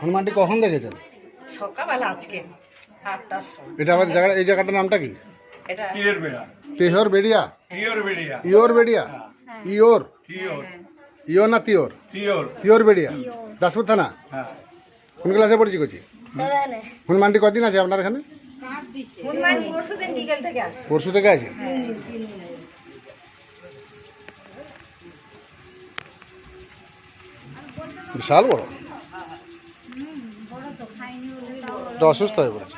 হনুমানটি কখন দেখেছেন? সকালবেলা আজকে আটটার সময়। এটা আবার জায়গা এই জায়গাটার নামটা কি? এটা তেহর বেড়িয়া? টিয়র বেড়িয়া? ইয়োর বেড়িয়া ইয়োর ইয়োর না তিওর তিওর বেড়িয়া? দাসপুর থানা? হ্যাঁ। কোন ক্লাসে পড়ছি করছি হনুমানটি কদিন আছে আপনার এখানে? পরশু থেকে আছে বিশাল বড়। অসুস্থ হয়ে পড়েছে।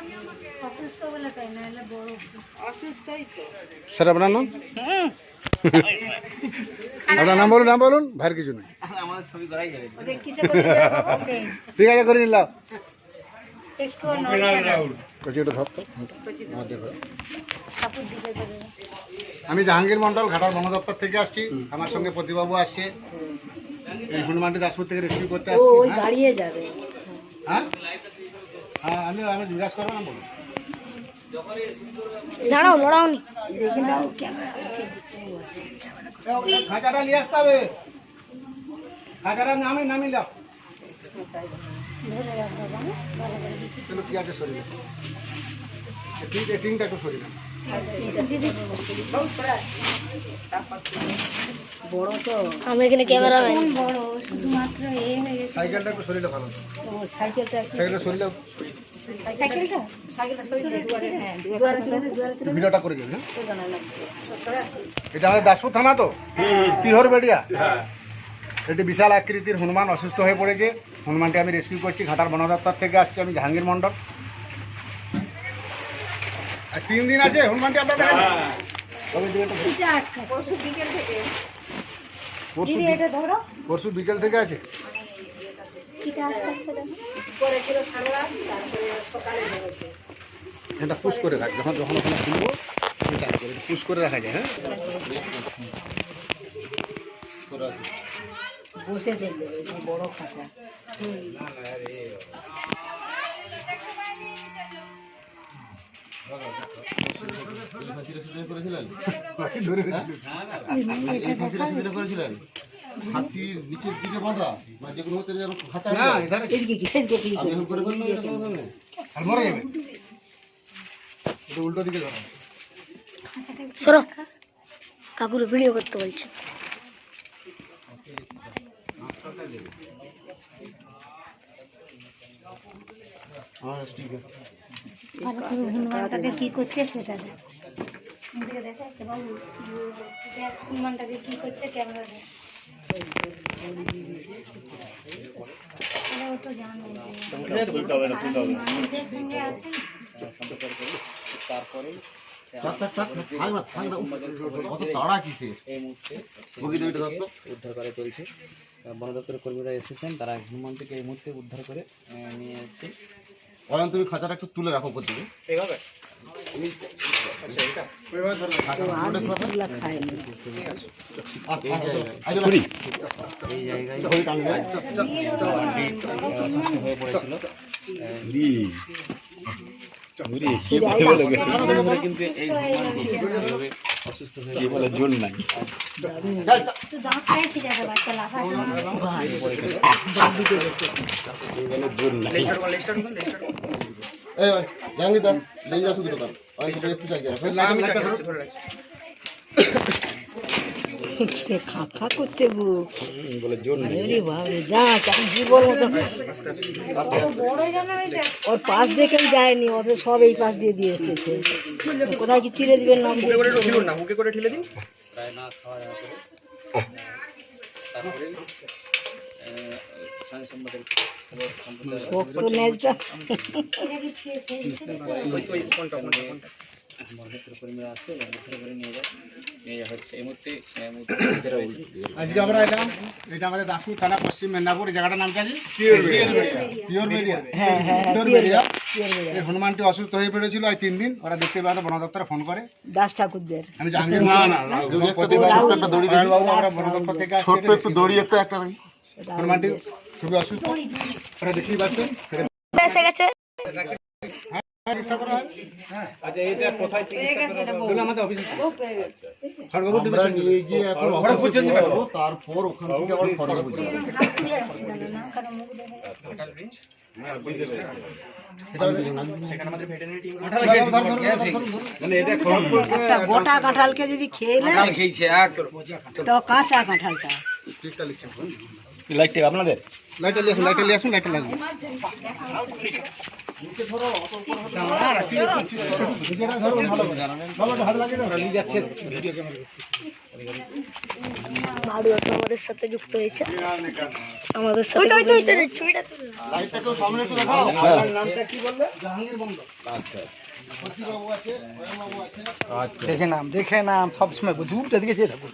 স্যার, আপনার নাম? বলুন কিছু নেই? ঠিক আছে, করে নিলাম। আমি জাহাঙ্গীর মন্ডল ঘাটার বন দপ্তর থেকে আসছি। আমার সঙ্গে প্রতিবাবু আসছে। এই হনুমানটি দাসপুর থেকে রেস্কিউ করতে আসছি ওই হ্যাঁ? দাঁড়িয়ে যাবে। হ্যাঁ? হ্যাঁ আমি আমি জিজ্ঞাসা করব না বলুন দাঁড়াও ক্যামেরা আছে খাঁচাটা নিয়ে আসতে হবে। খাঁচাটা নামে নামিলাম চলো কি আছে শরীরে? ঠিক টিংটা একটু তো আমি এখানে ক্যামেরা বড় শুধুমাত্র এ হয়ে গেছে। সাইকেলটা একটু শরীরে ভালো ও সাইকেলটা সাইকেলটা শরীরে সাইকেলটা? সাইকেলটা শরীরে দুয়ারে হ্যাঁ দুয়ারে দুয়ারে ভিডিওটা করে হ্যাঁ। এটা আমাদের দাসপুর থানা তো? তিহর বেড়িয়া? এটি বিশাল আকৃতির হনুমান অসুস্থ হয়ে পড়েছে। হনুমানটি আমি রেস্কিউ করছি ঘাটার বন দপ্তর থেকে আসছি আমি জাহাঙ্গীর মণ্ডল। আর তিন দিন আছে হনুমানটি আপনার দেখেন। হ্যাঁ? পরশু বিকেল থেকে আছে। পরে ছিল সারা রাত তারপরে সকালে ধরেছে। এটা পুশ করে রাখ যখন যখন ওখানে খুলবো পুশ করে রাখা যায় হ্যাঁ? বসে বড় খাঁচা। হাসির নিচের দিকে বাঁধা না যেগুলো হতে করে উল্টো দিকে কাকুর ভিডিও করতে বলছে। হ্যাঁ ভালো করে হনুমানটাকে কি করছে সেটা দেখ। এদিকে দেখা যাচ্ছে বাবু হনুমানটাকে কি করছে ক্যামেরা দেখ। উদ্ধার করা চলছে। বন দপ্তরের কর্মীরা এসেছেন তারা হনুমান এই মুহূর্তে উদ্ধার করে নিয়ে যাচ্ছে। অয়ন তুমি খাঁচাটা একটু তুলে রাখো উপর দিকে। এইভাবে? কিন্তু অসুস্থ হয়ে। নাই বাচ্চা লাফা এই, ওই, জাহাঙ্গীর দা, লেঞ্জরা শুধু ঢোকান। অয়ন তুমি একটু জায়গা রাখো। লাগাম সে খা খা করছে গো ওর পাশ দেখেই যায়নি অত সব এই পাশ দিয়ে দিয়ে এসেছে কোথায় কি চিড়ে দিবেন না করে তারপরে আহ, স্বামী বনদপ্তরের কর্মীরা আসছে এবং উদ্ধার করে নিয়ে যায় নিয়ে যাওয়া হচ্ছে। এই মুহূর্তে এই আজকে আমরা এলাম এটা আমাদের দাসপুর থানা পশ্চিম মেদিনীপুর এই জায়গাটার নামটা কি পিওর হ্যাঁ হ্যাঁ পিওর এই হনুমানটি অসুস্থ হয়ে পড়েছিল আজ তিন দিন ওরা দেখতে পেয়ে বন দপ্তরে ফোন করে। দাস ঠাকুরদের। আমি জাহাঙ্গীর না না না যদি একটা দড়ি, ছোট্ট একটা দড়ি আমরা বন দপ্তর থেকে ছোট্ট একটু দড়ি একটা একটা। হনুমানটি খুবই অসুস্থ। ওরা দেখতেই পাচ্ছেন। এসে গেছে। তারপর ওখান থেকে আবার খড়গপুর যাব। মানে এটা খড়গপুর একটা গোটা কাঁঠালকে যদি খেয়ে নেয় খেয়েছে এক। তো কাঁচা কাঁঠালটা। লাইটটা আপনাদের? লাইটটা লিখুন লাইটটা লিয়ে আসুন লাইটটা লাগবে আমাদের সাথে যুক্ত হয়েছে। আমাদের সাথে ছবিটা তুলে। নাও। লাইটটা কেউ সামনে একটু দেখাও। আপনার নামটা কি বললে? জাহাঙ্গীর মন্ডল আচ্ছা। বাবু আছে বাবু আছে। দেখে নাম দেখে নাম। সবসময় দূরটা দিকে চেয়ে থাকুন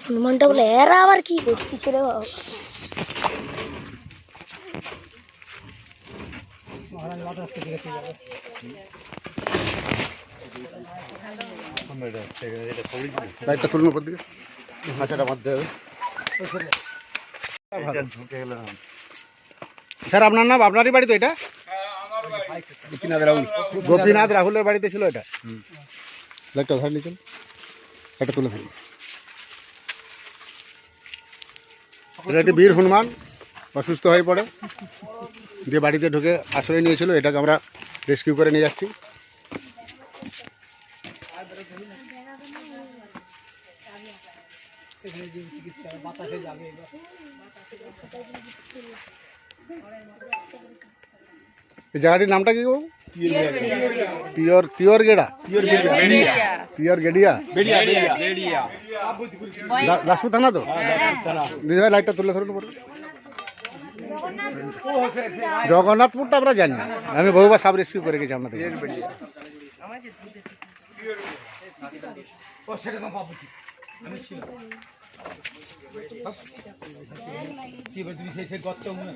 হনুমানটা বলে এরা আবার কি করতেছে রে বাবা? লাইটটা তুলুন উপর দিকে। হাঁচাটা বাঁধতে হবে স্যার আপনার নাম? আপনারই বাড়ি তো এটা? গোপীনাথ রাহুলের বাড়িতে ছিল এটা? লাইটটা ধরে নিয়েছেন? এটা তুলে ধরুন। এটা একটি বীর হনুমান অসুস্থ হয়ে পড়ে। দিয়ে বাড়িতে ঢুকে আশ্রয় নিয়েছিল এটাকে আমরা রেস্কিউ করে নিয়ে যাচ্ছি। এই জায়গাটির নামটা কি গো? পিওর পিওর গেড়া। পিওর গেডিয়া। দা- দাসপুর থানা তো? দিদি ভাই, লাইটটা তুলে ধরুন উপরে। জগন্নাথপুরটা আমরা জানি আমি বহুবার সাব রেস্কিউ করে গেছি আপনাদের। ও সেরকম বাবুটি আমি ছিলাম। তুমি সেই সেই গর্ত মনে